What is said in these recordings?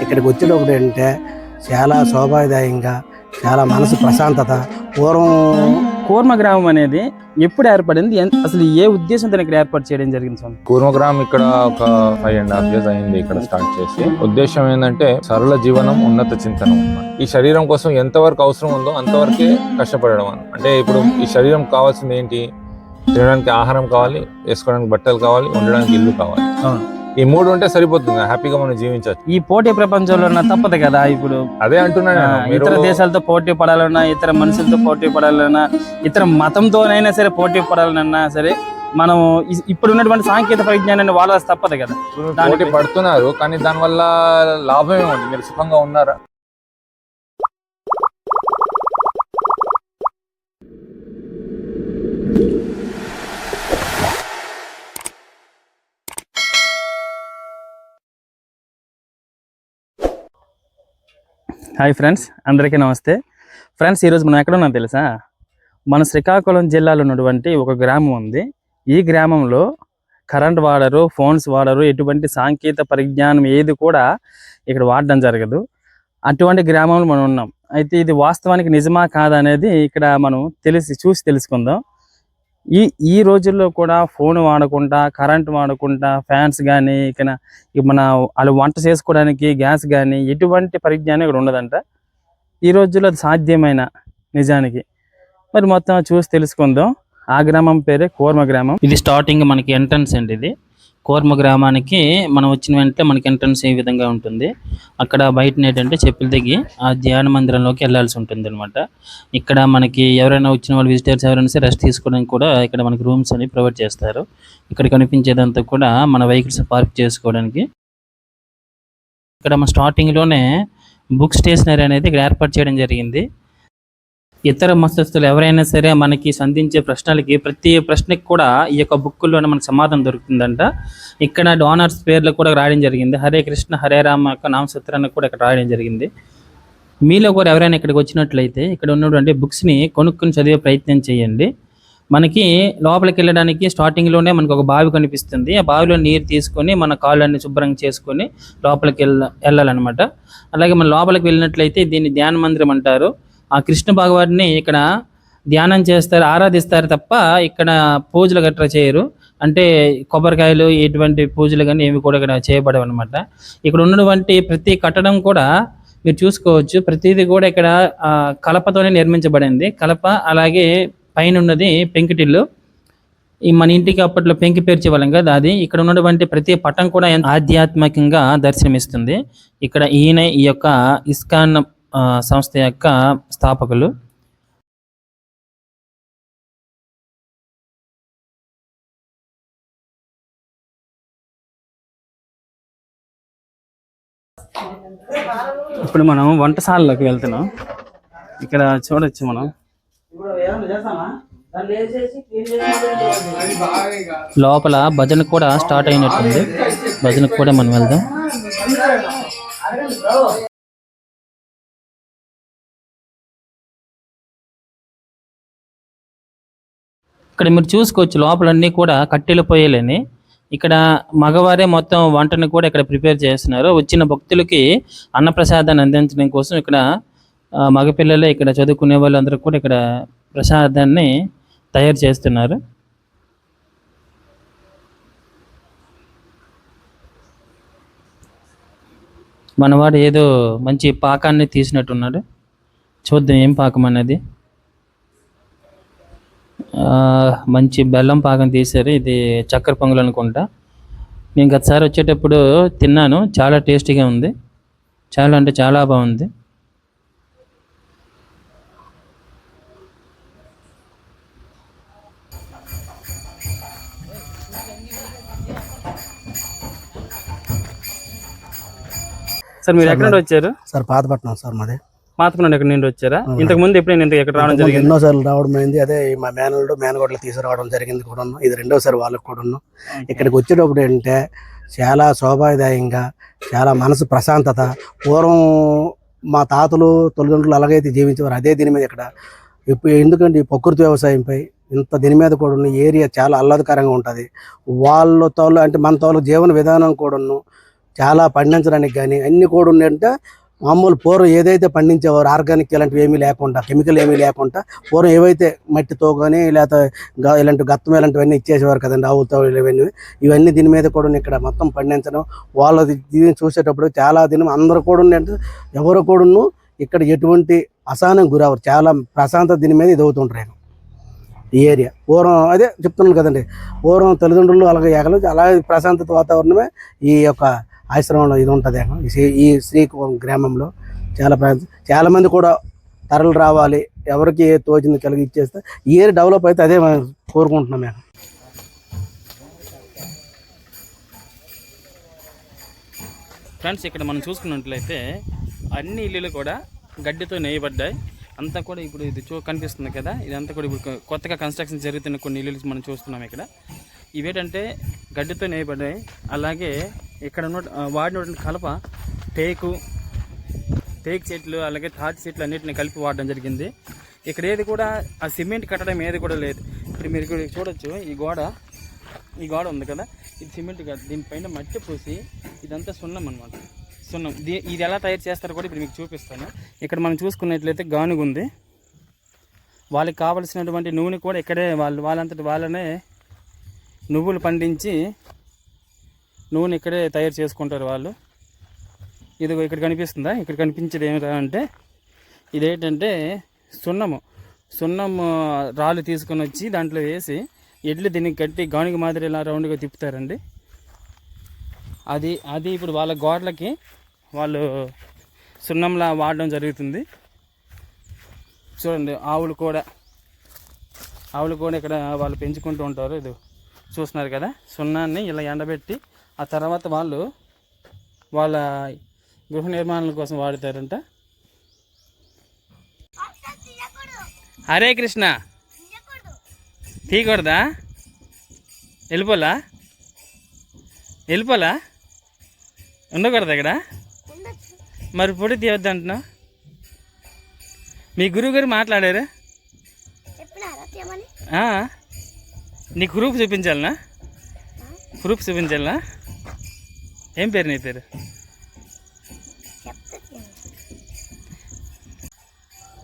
ఇక్కడికి వచ్చేటప్పుడు ఏంటంటే చాలా శోభాదాయంగా చాలా మనసు ప్రశాంతత పూర్వం కూర్మ గ్రామం అనేది ఎప్పుడు ఏర్పడింది అసలు ఏ ఉద్దేశంతో ఇక్కడ ఏర్పాటు చేయడం జరిగింది స్వామి కూర్మగ్రామ్ ఇక్కడ ఒక ఫైవ్ అండ్ హాఫ్ ఇయర్స్ అయింది ఇక్కడ స్టార్ట్ చేసి ఉద్దేశం ఏంటంటే సరళ జీవనం ఉన్నత చింతనం. ఈ శరీరం కోసం ఎంతవరకు అవసరం ఉందో అంతవరకే కష్టపడడం. అంటే ఇప్పుడు ఈ శరీరం కావాల్సింది ఏంటి తినడానికి ఆహారం కావాలి వేసుకోవడానికి బట్టలు కావాలి ఉండడానికి ఇల్లు కావాలి అవును. ఈ మూడు ఉంటే సరిపోతుంది. హ్యాపీగా మనం జీవించవచ్చు. ఈ పోటీ ప్రపంచంలో ఉన్న తప్పదు కదా ఇప్పుడు. అదే అంటున్నా ఆ, నేను మీరు ఇతర దేశాలతో పోటీ పడాలన్నా ఇతర మనుషులతో పోటీ పడాలన్నా ఇతర మతంతోనైనా సరే పోటీ పడాలన్నా సరే మనం ఇప్పుడు ఉన్నటువంటి సాంకేతిక పరిజ్ఞానాన్ని వాడాల్సి తప్పదు కదా. పోటీ పడుతున్నారు కానీ దానివల్ల లాభం ఏముంది? మీరు సుఖంగా ఉన్నారా? హాయ్ ఫ్రెండ్స్ అందరికీ నమస్తే. ఫ్రెండ్స్ ఈరోజు మనం ఎక్కడ ఉన్నాం తెలుసా? మన శ్రీకాకుళం జిల్లాలో ఉన్నటువంటి ఒక గ్రామం ఉంది. ఈ గ్రామంలో కరెంట్ వాడరు ఫోన్స్ వాడరు ఎటువంటి సాంకేతిక పరిజ్ఞానం ఏది కూడా ఇక్కడ వాడడం జరగదు. అటువంటి గ్రామంలో మనం ఉన్నాం. అయితే ఇది వాస్తవానికి నిజమా కాదా అనేది ఇక్కడ మనం తెలిసి చూసి తెలుసుకుందాం. ఈ ఈ రోజుల్లో కూడా ఫోన్ వాడకుండా కరెంట్ వాడకుండా ఫ్యాన్స్ కానీ ఇక మన వాళ్ళు వంట చేసుకోవడానికి గ్యాస్ కానీ ఎటువంటి పరిజ్ఞానం ఇక్కడ ఉండదంట. ఈ రోజుల్లో అది సాధ్యమైన నిజానికి. మరి మొత్తం చూసి తెలుసుకుందాం. ఆ గ్రామం పేరే కోర్మ గ్రామం. ఇది స్టార్టింగ్ మనకి ఎంట్రన్స్ అండి ఇది. కోర్మ గ్రామానికి మనం వచ్చిన వెంటనే మనకి ఎంట్రన్స్ ఏ విధంగా ఉంటుంది? అక్కడ బయట ఏంటంటే చెప్పులు దిగి ఆ ధ్యాన మందిరంలోకి వెళ్ళాల్సి ఉంటుంది అనమాట ఇక్కడ మనకి ఎవరైనా వచ్చిన వాళ్ళు విజిటర్స్ ఎవరైనా సరే రెస్ట్ తీసుకోవడానికి కూడా ఇక్కడ మనకి రూమ్స్ అని ప్రొవైడ్ చేస్తారు. ఇక్కడ కనిపించేదంతా కూడా మన వెహికల్స్ పార్క్ చేసుకోవడానికి. ఇక్కడ మన స్టార్టింగ్లోనే బుక్ స్టేషనరీ అనేది ఇక్కడ ఏర్పాటు చేయడం జరిగింది. ఇతర మస్తస్తులు ఎవరైనా సరే మనకి సంధించే ప్రశ్నలకి ప్రతి ప్రశ్నకి కూడా ఈ యొక్క బుక్కుల్లోనే మనకు సమాధానం దొరుకుతుందంట. ఇక్కడ డోనర్స్ పేర్లు కూడా రాయడం జరిగింది. హరే కృష్ణ హరే రామ యొక్క నామసూత్రాన్ని కూడా ఇక్కడ రాయడం జరిగింది. మీలో కూడా ఎవరైనా ఇక్కడికి వచ్చినట్లయితే ఇక్కడ ఉన్నటువంటి బుక్స్ని కొనుక్కొని చదివే ప్రయత్నం చేయండి. మనకి లోపలికి వెళ్ళడానికి స్టార్టింగ్లోనే మనకు ఒక బావి కనిపిస్తుంది. ఆ బావిలో నీరు తీసుకొని మన కాళ్ళన్ని శుభ్రంగా చేసుకొని లోపలికి వెళ్ళ వెళ్ళాలన్నమాట. అలాగే మన లోపలికి వెళ్ళినట్లయితే దీన్ని ధ్యాన మందిరం అంటారు. ఆ కృష్ణ భగవాన్ని ఇక్కడ ధ్యానం చేస్తారు ఆరాధిస్తారు తప్ప ఇక్కడ పూజలు గట్రా చేయరు. అంటే కొబ్బరికాయలు ఇటువంటి పూజలు కానీ ఏమి కూడా ఇక్కడ చేయబడవు అనమాట ఇక్కడ ఉన్నటువంటి ప్రతి కట్టడం కూడా మీరు చూసుకోవచ్చు. ప్రతిదీ కూడా ఇక్కడ ఆ, కలపతోనే నిర్మించబడింది. కలప అలాగే పైన ఉన్నది పెంకుటిల్లు. ఈ మన ఇంటికి అప్పట్లో పెంకి పేర్చేవాళ్ళం కదా అది. ఇక్కడ ఉన్నటువంటి ప్రతి పటం కూడా ఆధ్యాత్మికంగా దర్శనమిస్తుంది. ఇక్కడ ఈయన ఈ యొక్క ఇస్కాన్ సంస్థ యొక్క స్థాపకులు. ఇప్పుడు మనం వంటశాలలోకి వెళ్తున్నాం. ఇక్కడ చూడొచ్చు మనం. లోపల భజన కూడా స్టార్ట్ అయినట్టుంది. భజనకు కూడా మనం వెళ్దాం. ఇక్కడ మీరు చూసుకోవచ్చు లోపలన్నీ కూడా కట్టెలు పొయ్యలేని ఇక్కడ మగవారే మొత్తం వంటను కూడా ఇక్కడ ప్రిపేర్ చేస్తున్నారు. వచ్చిన భక్తులకి అన్నప్రసాదాన్ని అందించడం కోసం ఇక్కడ ఆ, మగపిల్లలే ఇక్కడ చదువుకునే వాళ్ళందరూ కూడా ఇక్కడ ప్రసాదాన్ని తయారు చేస్తున్నారు. మనవాడు ఏదో మంచి పాకాన్ని తీసినట్టున్నాడు. చూద్దాం ఏం పాకం అనేది. మంచి బెల్లం పాకం తీశారు ఇది చక్కెర పొంగల్ అనుకుంటా. నేను గతసారి వచ్చేటప్పుడు తిన్నాను. చాలా టేస్టీగా ఉంది. చాలా అంటే చాలా బాగుంది. సార్ మీరు ఎక్కడ వచ్చారు? సార్ పాతపట్నం సార్ మాది. పాతపల్లి ఇక్కడ నుండి వచ్చారా. ఇంతకు ముందు ఎప్పుడు నేను ఇక్కడ రావడం జరిగింది? ఎన్నోసార్లు రావడం అయింది. అదే మా మేనల్డ్ మేనగోడలు తీసుకురావడం జరిగింది కూడా ఇది రెండోసారి వాళ్ళకి కూడా ఇక్కడికి వచ్చేటప్పుడు ఏంటంటే చాలా శోభాదాయంగా చాలా మనసు ప్రశాంతత. పూర్వం మా తాతలు తల్లిదండ్రులు అలాగైతే జీవించేవారు అదే దీని మీద ఇక్కడ. ఇప్పుడు ఎందుకంటే ఈ ప్రకృతి వ్యవసాయంపై ఇంత దీని మీద కూడా ఉన్న ఏరియా చాలా ఆహ్లాదకరంగా ఉంటుంది. వాళ్ళ తోలు అంటే మన తోలు జీవన విధానం కూడాను చాలా పండించడానికి కానీ అన్ని కూడా ఉన్నాయంటే మామూలు పూర్వం ఏదైతే పండించేవారు ఆర్గానిక్ ఇలాంటివి ఏమీ లేకుండా కెమికల్ ఏమీ లేకుండా పూర్వం ఏవైతే మట్టితో కానీ లేకపోతే ఇలాంటి గత్తం ఇలాంటివన్నీ ఇచ్చేసేవారు కదండి ఆవుతో ఇవన్నీ ఇవన్నీ దీని మీద కూడా ఇక్కడ మొత్తం పండించడం వాళ్ళ దీన్ని చూసేటప్పుడు చాలా దినం అందరూ కూడా అంటే ఎవరు కూడాను ఇక్కడ ఎటువంటి అసహనం గురవరు చాలా ప్రశాంతత దీని మీద ఇది అవుతుంటారు ఈ ఏరియా. పూర్వం అదే చెప్తున్నాను కదండి పూర్వం తల్లిదండ్రులు అలాగే ఏకలు అలాగే ప్రశాంతత వాతావరణమే ఈ యొక్క ఆశ్రమంలో ఇది ఉంటుంది. ఈ శ్రీ- గ్రామంలో చాలా చాలామంది కూడా తరలు రావాలి. ఎవరికి ఏ తోచింది కలిగి ఇచ్చేస్తే ఏది డెవలప్ అయితే అదే మనం కోరుకుంటున్నాం మేము. ఫ్రెండ్స్ ఇక్కడ మనం చూసుకున్నట్లయితే అన్ని ఇల్లులు కూడా గడ్డితో నేయబడ్డాయి. అంతా కూడా ఇప్పుడు ఇది చూ కనిపిస్తుంది కదా. ఇదంతా కూడా ఇప్పుడు కొత్తగా కన్స్ట్రక్షన్ జరుగుతున్న కొన్ని ఇల్లులు మనం చూస్తున్నాం ఇక్కడ. ఇవేటంటే గడ్డితో నేయబడ్డాయి. అలాగే ఇక్కడ ఉన్న వాడినటువంటి కలప టేకు టేక్ చెట్లు అలాగే తాటి చెట్లు అన్నింటిని కలిపి వాడడం జరిగింది. ఇక్కడ ఏది కూడా ఆ సిమెంట్ కట్టడం ఏది కూడా లేదు. ఇప్పుడు మీరు ఇక్కడ చూడొచ్చు ఈ గోడ ఈ గోడ ఉంది కదా ఇది సిమెంట్ కాదు. దీనిపైన మట్టి పూసి ఇదంతా సున్నం అనమాట సున్నం. దీ ఇది ఎలా తయారు చేస్తారో కూడా ఇప్పుడు మీకు చూపిస్తాను. ఇక్కడ మనం చూసుకున్నట్లయితే గానుగు ఉంది. వాళ్ళకి కావలసినటువంటి నూనె కూడా ఇక్కడే వాళ్ళు వాళ్ళంతటి వాళ్ళనే నువ్వులు పండించి నూనె ఇక్కడే తయారు చేసుకుంటారు వాళ్ళు. ఇది ఇక్కడ కనిపిస్తుందా? ఇక్కడ కనిపించేది ఏమిటా అంటే ఇదేంటంటే సున్నము. సున్నము రాళ్ళు తీసుకొని వచ్చి దాంట్లో వేసి ఎడ్లు దీనికి కట్టి గానుగ మాదిరి ఇలా రౌండ్గా తిప్పుతారండి. అది అది ఇప్పుడు వాళ్ళ గోడలకి వాళ్ళు సున్నంలా వాడడం జరుగుతుంది. చూడండి ఆవులు కూడా ఆవులు కూడా ఇక్కడ వాళ్ళు పెంచుకుంటూ ఉంటారు. ఇది చూస్తున్నారు కదా? సున్నాన్ని ఇలా ఎండబెట్టి ఆ తర్వాత వాళ్ళు వాళ్ళ గృహ నిర్మాణాల కోసం వాడతారంట. హరే కృష్ణ. తీయకూడదా? వెళ్ళిపోలా? వెళ్ళిపోలా? ఉండకూడదు ఇక్కడ? మరి పొడి తీయొద్దు అంటున్నావు. మీ గురువు గారు మాట్లాడారు నీ ప్రూఫ్ చూపించాలనా? ప్రూఫ్ చూపించాలనా? ఏం పేరు నీ పేరు?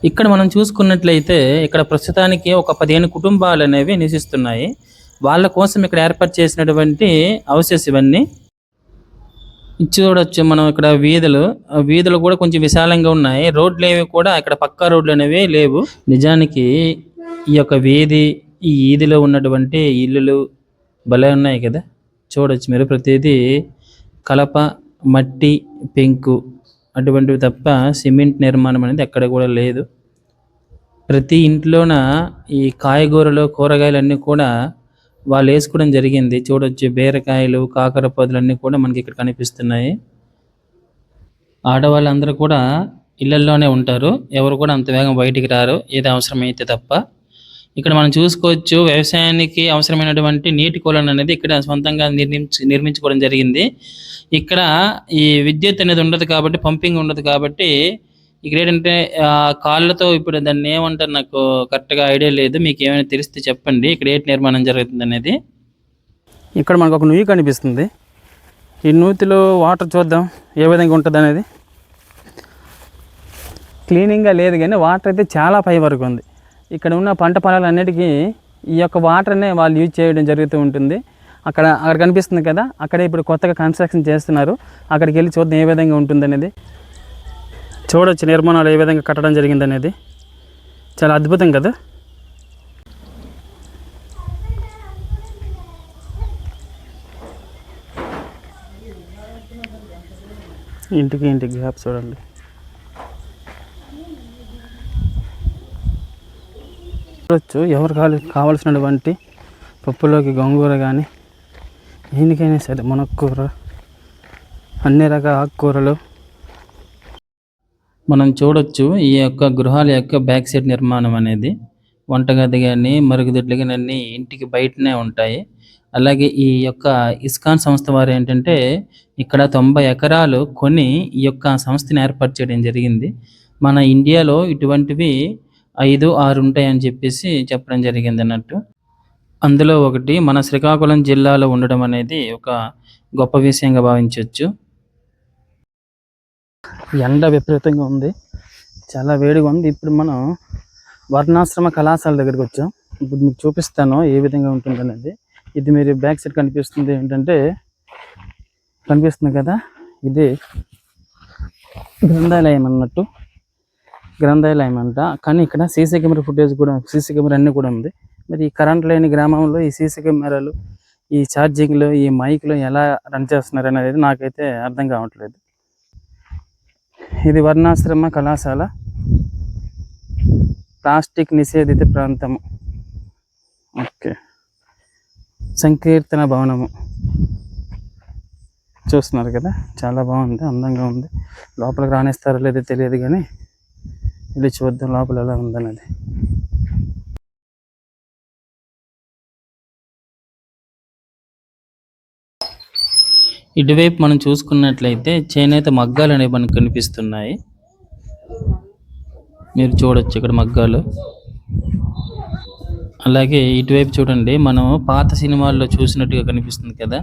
ఇక్కడ మనం చూసుకున్నట్లయితే ఇక్కడ ప్రస్తుతానికి ఒక పదిహేను కుటుంబాలు అనేవి నివసిస్తున్నాయి. వాళ్ళ కోసం ఇక్కడ ఏర్పాటు చేసినటువంటి హౌసెస్ ఇవన్నీ. చూడొచ్చు మనం ఇక్కడ వీధులు. వీధులు కూడా కొంచెం విశాలంగా ఉన్నాయి. రోడ్లు ఏవి కూడా ఇక్కడ పక్కా రోడ్లు అనేవి లేవు. నిజానికి ఈ యొక్క వీధి ఈ వీధిలో ఉన్నటువంటి ఇల్లులు భలే ఉన్నాయి కదా. చూడొచ్చు మీరు ప్రతిదీ. కలప మట్టి పెంకు అటువంటివి తప్ప సిమెంట్ నిర్మాణం అనేది ఎక్కడ కూడా లేదు. ప్రతి ఇంట్లోన ఈ కాయగూరలు కూరగాయలు అన్నీ కూడా వాళ్ళు వేసుకోవడం జరిగింది. చూడొచ్చు బీరకాయలు కాకర పొదలు అన్నీ కూడా మనకి ఇక్కడ కనిపిస్తున్నాయి. ఆడవాళ్ళందరూ కూడా ఇళ్ళల్లోనే ఉంటారు. ఎవరు కూడా అంత వేగం బయటికి రారు. ఏది అవసరమైతే తప్ప. ఇక్కడ మనం చూసుకోవచ్చు వ్యవసాయానికి అవసరమైనటువంటి నీటి కొలను అనేది ఇక్కడ సొంతంగా నిర్మించి నిర్మించుకోవడం జరిగింది. ఇక్కడ ఈ విద్యుత్ అనేది ఉండదు కాబట్టి పంపింగ్ ఉండదు కాబట్టి ఇక్కడ ఏంటంటే కాళ్ళతో ఇప్పుడు దాన్ని ఏమంటారు నాకు కరెక్ట్గా ఐడియా లేదు. మీకు ఏమైనా తెలిస్తే చెప్పండి. ఇక్కడ ఏంటి నిర్మాణం జరుగుతుంది అనేది. ఇక్కడ మనకు ఒక నుయ్యి కనిపిస్తుంది. ఈ నూతిలో వాటర్ చూద్దాం ఏ విధంగా ఉంటుంది అనేది. క్లీనింగ్గా లేదు కానీ వాటర్ అయితే చాలా పై వరకు ఉంది. ఇక్కడ ఉన్న పంట పొలాలన్నిటికీ ఈ యొక్క వాటర్నే వాళ్ళు యూజ్ చేయడం జరుగుతూ ఉంటుంది. అక్కడ అక్కడ కనిపిస్తుంది కదా అక్కడ ఇప్పుడు కొత్తగా కన్స్ట్రక్షన్ చేస్తున్నారు. అక్కడికి వెళ్ళి చూద్దాం ఏ విధంగా ఉంటుందనేది. చూడొచ్చు నిర్మాణాలు ఏ విధంగా కట్టడం జరిగింది అనేది చాలా అద్భుతం కదా. ఇంటికి ఇంటికి గ్యాప్ చూడండి. చూడొచ్చు ఎవరు కావాలి కావాల్సినటువంటి పప్పులోకి గోంగూర కానీ దేనికైనా సరే మునక్కూర అన్ని రకాల ఆకుకూరలు మనం చూడొచ్చు ఈ యొక్క గృహాల యొక్క బ్యాక్ సైడ్ నిర్మాణం అనేది. వంటగది కానీ మరుగుదొడ్లు కానీ అన్ని ఇంటికి బయటనే ఉంటాయి. అలాగే ఈ యొక్క ఇస్కాన్ సంస్థ వారు ఏంటంటే ఇక్కడ తొంభై ఎకరాలు కొని ఈ యొక్క సంస్థని ఏర్పాటు చేయడం జరిగింది. మన ఇండియాలో ఇటువంటివి ఐదు ఆరు ఉంటాయని చెప్పేసి చెప్పడం జరిగింది అన్నట్టు. అందులో ఒకటి మన శ్రీకాకుళం జిల్లాలో ఉండడం అనేది ఒక గొప్ప విషయంగా భావించవచ్చు. ఎండ విపరీతంగా ఉంది. చాలా వేడిగా ఉంది. ఇప్పుడు మనం వర్ణాశ్రమ కళాశాల దగ్గరికి వచ్చాం. ఇప్పుడు మీకు చూపిస్తాను ఏ విధంగా ఉంటుంది అనేది. ఇది మీరు బ్యాక్ సైడ్ కనిపిస్తుంది ఏంటంటే కనిపిస్తుంది కదా? ఇది గ్రంథాలయం అన్నట్టు. గ్రంథాలయం అంట కానీ ఇక్కడ సీసీ కెమెరా ఫుటేజ్ కూడా సీసీ కెమెరా అన్నీ కూడా ఉంది. మరి ఈ కరెంట్ లేని గ్రామంలో ఈ సీసీ కెమెరాలు ఈ ఛార్జింగ్లు ఈ మైక్లు ఎలా రన్ చేస్తున్నారు అనేది నాకైతే అర్థం కావట్లేదు. ఇది వర్ణాశ్రమ కళాశాల ప్లాస్టిక్ నిషేధిత ప్రాంతము ఓకే. సంకీర్తన భవనము. చూస్తున్నారు కదా చాలా బాగుంది అందంగా ఉంది. లోపలికి రాణిస్తారో లేదో తెలియదు కానీ వెళ్ళి చూద్దాం లోపల ఎలా ఉందన్నది. ఇటువైపు మనం చూసుకున్నట్లయితే చేనేత మగ్గాలు అనేవి మనకు కనిపిస్తున్నాయి. మీరు చూడొచ్చు ఇక్కడ మగ్గాలు. అలాగే ఇటువైపు చూడండి మనం పాత సినిమాల్లో చూసినట్టుగా కనిపిస్తుంది కదా.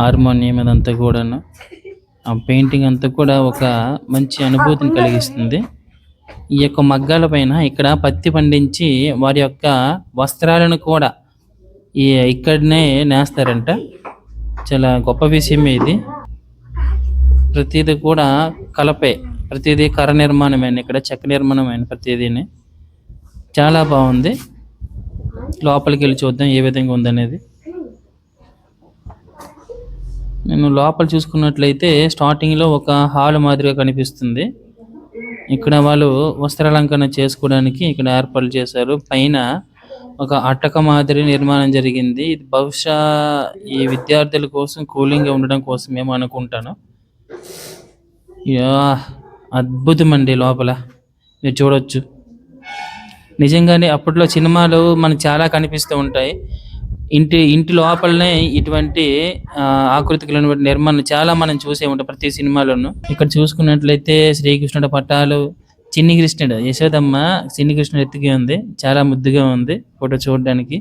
హార్మోనియం అదంతా కూడాను. ఆ పెయింటింగ్ అంతా కూడా ఒక మంచి అనుభూతిని కలిగిస్తుంది. ఈ యొక్క మగ్గాల పైన ఇక్కడ పత్తి పండించి వారి యొక్క వస్త్రాలను కూడా ఈ ఇక్కడనే నేస్తారంట. చాలా గొప్ప విషయమే ఇది. ప్రతిదీ కూడా కలపే ప్రతిదీ కర నిర్మాణమైన ఇక్కడ చెక్క నిర్మాణమైన ప్రతిదీని? చాలా బాగుంది. లోపలికి వెళ్ళి చూద్దాం ఏ విధంగా ఉందనేది. నేను లోపల చూసుకున్నట్లయితే స్టార్టింగ్లో ఒక హాల్ మాదిరిగా కనిపిస్తుంది. ఇక్కడ వాళ్ళు వస్త్రాలంకరణ చేసుకోవడానికి ఇక్కడ ఏర్పాట్లు చేశారు. పైన ఒక అట్టక మాదిరి నిర్మాణం జరిగింది. ఇది బహుశా ఈ విద్యార్థుల కోసం కూలింగ్గా ఉండడం కోసం ఏమో అనుకుంటాను. యా అద్భుతం అండి లోపల. మీరు చూడొచ్చు. నిజంగానే అప్పట్లో సినిమాలు మనకు చాలా కనిపిస్తూ ఉంటాయి. ఇంటి ఇంటి లోపలనే ఇటువంటి ఆకృతి ఆకృతికలైనటువంటి నిర్మాణం చాలా మనం చూసే ఉంటాం ప్రతి సినిమాలోనూ. ఇక్కడ చూసుకున్నట్లయితే శ్రీకృష్ణుడు పట్టాలు చిన్ని కృష్ణుడు యశోదమ్మ చిన్ని కృష్ణుడు ఎత్తుగా ఉంది చాలా ముద్దుగా ఉంది ఫోటో చూడడానికి.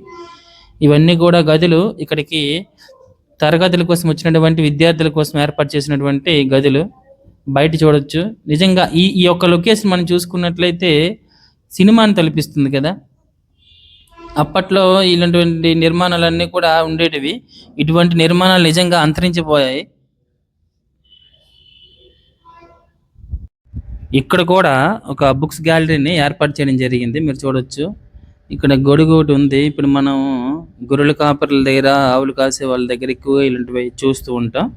ఇవన్నీ కూడా గదులు ఇక్కడికి తరగతుల కోసం వచ్చినటువంటి విద్యార్థుల కోసం ఏర్పాటు చేసినటువంటి గదులు. బయట చూడొచ్చు. నిజంగా ఈ ఈ యొక్క లొకేషన్ మనం చూసుకున్నట్లయితే సినిమాని తలపిస్తుంది కదా. అప్పట్లో ఇలాంటి నిర్మాణాలన్నీ కూడా ఉండేటివి. ఇటువంటి నిర్మాణాలు నిజంగా అంతరించిపోయాయి. ఇక్కడ కూడా ఒక బుక్స్ గ్యాలరీని ఏర్పాటు చేయడం జరిగింది. మీరు చూడొచ్చు. ఇక్కడ గొడుగు ఒకటి ఉంది. ఇప్పుడు మనం గొర్రెల కాపర్ల దగ్గర ఆవులు కాసే వాళ్ళ దగ్గర ఎక్కువ ఇలాంటివి చూస్తూ ఉంటాం.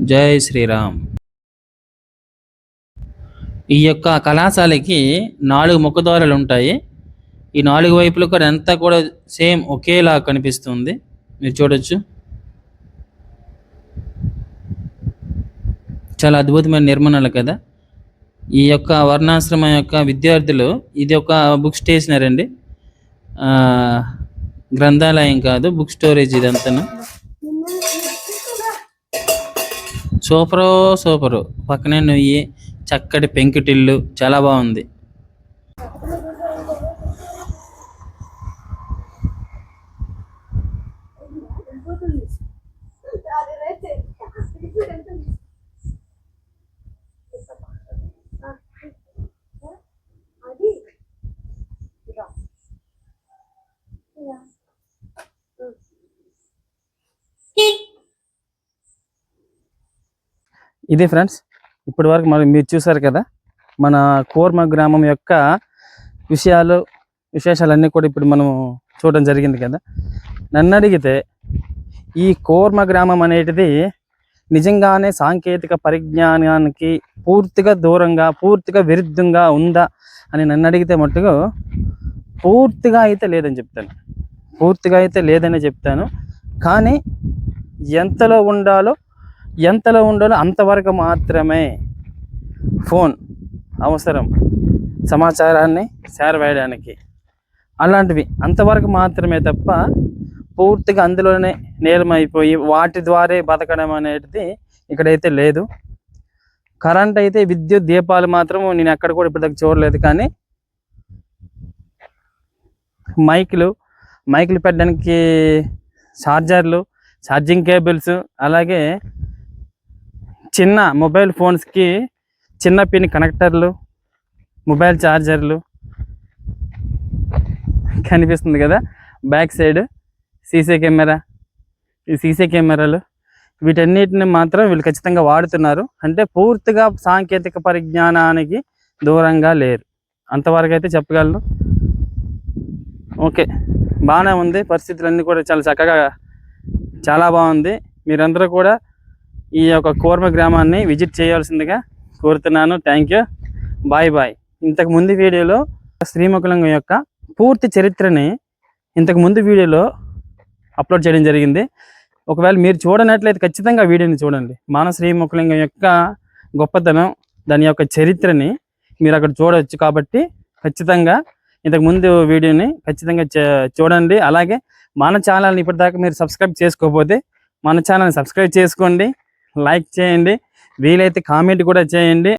జై శ్రీరామ్. ఈ యొక్క కళాశాలకి నాలుగు ముఖద్వారాలు ఉంటాయి. ఈ నాలుగు వైపులు కూడా అంతా కూడా సేమ్ ఒకేలా కనిపిస్తుంది. మీరు చూడొచ్చు. చాలా అద్భుతమైన నిర్మాణాలు కదా. ఈ యొక్క వర్ణాశ్రమం యొక్క విద్యార్థులు ఇది ఒక బుక్ స్టేషనరీ అండి. గ్రంథాలయం కాదు బుక్ స్టోరేజ్ ఇదంతా సూపరు సూపరు. పక్కనే నువ్వు చక్కటి పెంకుటిల్లు చాలా బాగుంది. ఇదే ఫ్రెండ్స్ ఇప్పటి వరకు మరి మీరు చూసారు కదా మన కోర్మ గ్రామం యొక్క విషయాలు విశేషాలన్నీ కూడా ఇప్పుడు మనం చూడడం జరిగింది కదా. నన్ను అడిగితే ఈ కోర్మ గ్రామం అనేటిది నిజంగానే సాంకేతిక పరిజ్ఞానానికి పూర్తిగా దూరంగా పూర్తిగా విరుద్ధంగా ఉందా అని నన్ను అడిగితే మట్టుకు పూర్తిగా అయితే లేదని చెప్తాను. పూర్తిగా అయితే లేదనే చెప్తాను. కానీ ఎంతలో ఉండాలో ఎంతలో ఉండాలో అంతవరకు మాత్రమే. ఫోన్ అవసరం. సమాచారాన్ని చేరవేయడానికి అలాంటివి అంతవరకు మాత్రమే తప్ప పూర్తిగా అందులోనే నేలమైపోయి వాటి ద్వారే బతకడం అనేది ఇక్కడైతే లేదు. కరెంట్ అయితే విద్యుత్ దీపాలు మాత్రం నేను ఎక్కడ కూడా ఇప్పటిదాకా చూడలేదు కానీ మైకులు మైకులు పెట్టడానికి ఛార్జర్లు ఛార్జింగ్ కేబుల్స్ అలాగే చిన్న మొబైల్ ఫోన్స్కి చిన్న పిన్ కనెక్టర్లు మొబైల్ ఛార్జర్లు కనిపిస్తుంది కదా. బ్యాక్ సైడ్ సీసీ కెమెరా ఈ సీసీ కెమెరాలు వీటన్నిటిని మాత్రం వీళ్ళు ఖచ్చితంగా వాడుతున్నారు. అంటే పూర్తిగా సాంకేతిక పరిజ్ఞానానికి దూరంగా లేరు. అంతవరకు అయితే చెప్పగలను. ఓకే. బాగానే ఉంది. పరిస్థితులన్నీ కూడా చాలా చక్కగా చాలా బాగుంది. మీరందరూ కూడా ఈ యొక్క కూర్మ గ్రామాన్ని విజిట్ చేయాల్సిందిగా కోరుతున్నాను. థ్యాంక్ యూ బాయ్ బాయ్ ఇంతకు ముందు వీడియోలో శ్రీముఖలింగం యొక్క పూర్తి చరిత్రని ఇంతకు ముందు వీడియోలో అప్లోడ్ చేయడం జరిగింది. ఒకవేళ మీరు చూడనట్లయితే ఖచ్చితంగా వీడియోని చూడండి. మన శ్రీముఖలింగం యొక్క గొప్పతనం దాని యొక్క చరిత్రని మీరు అక్కడ చూడవచ్చు కాబట్టి ఖచ్చితంగా ఇంతకు ముందు వీడియోని ఖచ్చితంగా చే- చూడండి. అలాగే మన ఛానల్ని ఇప్పటిదాకా మీరు సబ్స్క్రైబ్ చేసుకోకపోతే మన ఛానల్ని సబ్స్క్రైబ్ చేసుకోండి. లైక్ చేయండి వీలైతే కామెంట్ కూడా చేయండి